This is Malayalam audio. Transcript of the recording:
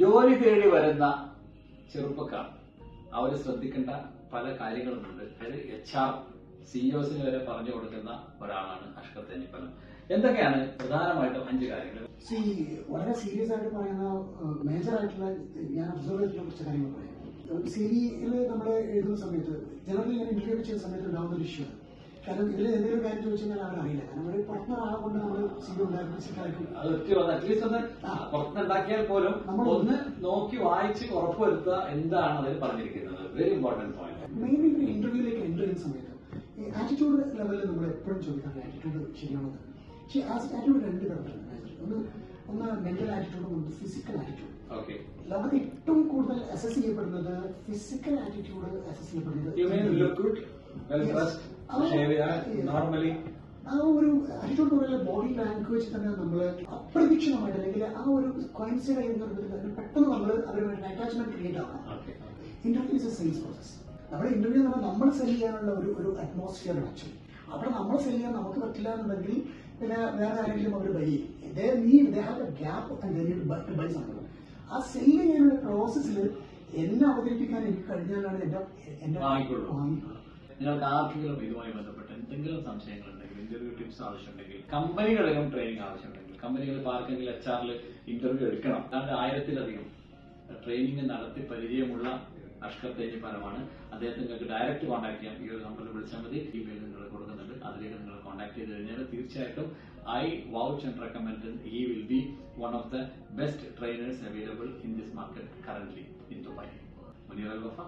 ജോലി തേടി വരുന്ന ചെറുപ്പക്കാർ. അവർ ശ്രദ്ധിക്കേണ്ട പല കാര്യങ്ങളുമുണ്ട്. അതായത് എച്ച് ആർ സിഇഒസിന് വരെ പറഞ്ഞു കൊടുക്കുന്ന ഒരാളാണ് അഷ്കർ തെന്നിപ്പലം എന്തൊക്കെയാണ് പ്രധാനമായിട്ടും അഞ്ച് കാര്യങ്ങൾ സി വളരെ സീരിയസ് ആയിട്ട് പറയുന്ന മേജർ ആയിട്ടുള്ള ഞാൻ കുറച്ച് കാര്യങ്ങൾ പറയാം. സിവിയിൽ നമ്മൾ എഴുതുന്ന സമയത്ത് ജനറലി ഞാൻ ഇന്റർവ്യൂ ചെയ്യുന്ന സമയത്ത് ഉണ്ടാകുന്ന ഒരു ഇഷ്യൂ കാരണം ഇതിൽ എന്തെങ്കിലും കാര്യം ചോദിച്ചു കഴിഞ്ഞാൽ അവരറിയില്ല കാരണം ഒരു പുറത്തുനിന്ന് ഒരാളെ കൊണ്ട് നമ്മൾ അത് അറ്റ്ലീസ്റ്റ് ഒന്ന് പുറത്തുണ്ടാക്കിയാൽ പോലും ഒന്ന് നോക്കി വായിച്ച് ഉറപ്പുവരുത്തുക എന്താണ് അതിൽ പറഞ്ഞിരിക്കുന്നത്. വെരി ഇമ്പോർട്ടന്റ് പോയിന്റ് മെയിൻലി ഒരു ഇന്റർവ്യൂലേക്ക് എന്റർ ചെയ്യുന്ന സമയത്ത് ഈ ആറ്റിറ്റ്യൂഡ് ലെവലിൽ നമ്മൾ എപ്പോഴും ചോദിക്കാറുണ്ട് ആറ്റിറ്റ്യൂഡ് ശരിയാണെന്ന് പക്ഷേ ആ ആറ്റിറ്റ്യൂഡ് രണ്ട് തരത്തിലാണ് ഒന്ന് ഒന്ന് മെന്റൽ ആറ്റിറ്റ്യൂഡും ഉണ്ട് ഫിസിക്കൽ ആറ്റിറ്റ്യൂഡ് ഓക്കെ ലോകത്ത് ഏറ്റവും കൂടുതൽ അസസ് ചെയ്യപ്പെടുന്നത് ഫിസിക്കൽ ആറ്റിറ്റ്യൂഡ് അസസ് ചെയ്യപ്പെടുന്നത് നോർമലി ആ ഒരു ആറ്റിറ്റ്യൂഡ് ബോഡി ലാംഗ്വേജ് തന്നെ നമ്മൾ അപ്രതീക്ഷിതമായിട്ട് അല്ലെങ്കിൽ ആ ഒരു കോയിൻസൈഡ് ഒരു പെട്ടെന്ന് നമ്മൾ അവരുമായിട്ട് അറ്റാച്ച്മെന്റ് ക്രിയേറ്റ് ആക്കാം. Interview is a sales process നമ്മുടെ ഇന്റർവ്യൂ എന്ന് പറഞ്ഞാൽ നമ്മൾ സെൽ ചെയ്യാനുള്ള ഒരു ഒരു അറ്റ്മോസ്ഫിയർ വെച്ചു അവിടെ നമ്മൾ സെൽ ചെയ്യാൻ നമുക്ക് പറ്റില്ല എന്നുണ്ടെങ്കിൽ പിന്നെ വേറെ ആരെങ്കിലും അവർ ബൈ ചെയ്യും. They have a gap buy സംഭവം ആ സെൽ ചെയ്യാനുള്ള പ്രോസസ്സിൽ എന്നെ അവതരിപ്പിക്കാൻ എനിക്ക് കഴിഞ്ഞാലാണ് എന്റെ എന്റെ നിങ്ങൾക്ക് ആർക്കെങ്കിലും ഇതുമായി ബന്ധപ്പെട്ട് എന്തെങ്കിലും സംശയങ്ങളുണ്ടെങ്കിൽ ഇന്റർവ്യൂ ടിപ്സ് ആവശ്യമുണ്ടെങ്കിൽ കമ്പനികളിലും ട്രെയിനിങ് ആവശ്യമുണ്ടെങ്കിൽ കമ്പനികളിൽ ഇപ്പോൾ ആർക്കെങ്കിലും എച്ച് ആറിൽ ഇന്റർവ്യൂ എടുക്കണം. അതാണ്ട് ആയിരത്തിലധികം. ട്രെയിനിങ് നടത്തി പരിചയമുള്ള അഷ്കർ പരമാണ് അദ്ദേഹത്തെ നിങ്ങൾക്ക് ഡയറക്റ്റ് കോൺടാക്ട് ചെയ്യാം. ഈ ഒരു നമ്പറിൽ വിളിച്ചാൽ മതി. ഇമെയിൽ നിങ്ങൾ കൊടുക്കുന്നുണ്ട്. അതിലേക്ക് നിങ്ങൾ കോൺടാക്ട് ചെയ്ത് കഴിഞ്ഞാൽ തീർച്ചയായിട്ടും I vouch and recommend he will be one of the best trainers available in this market current in Dubai Muneer Al Wafa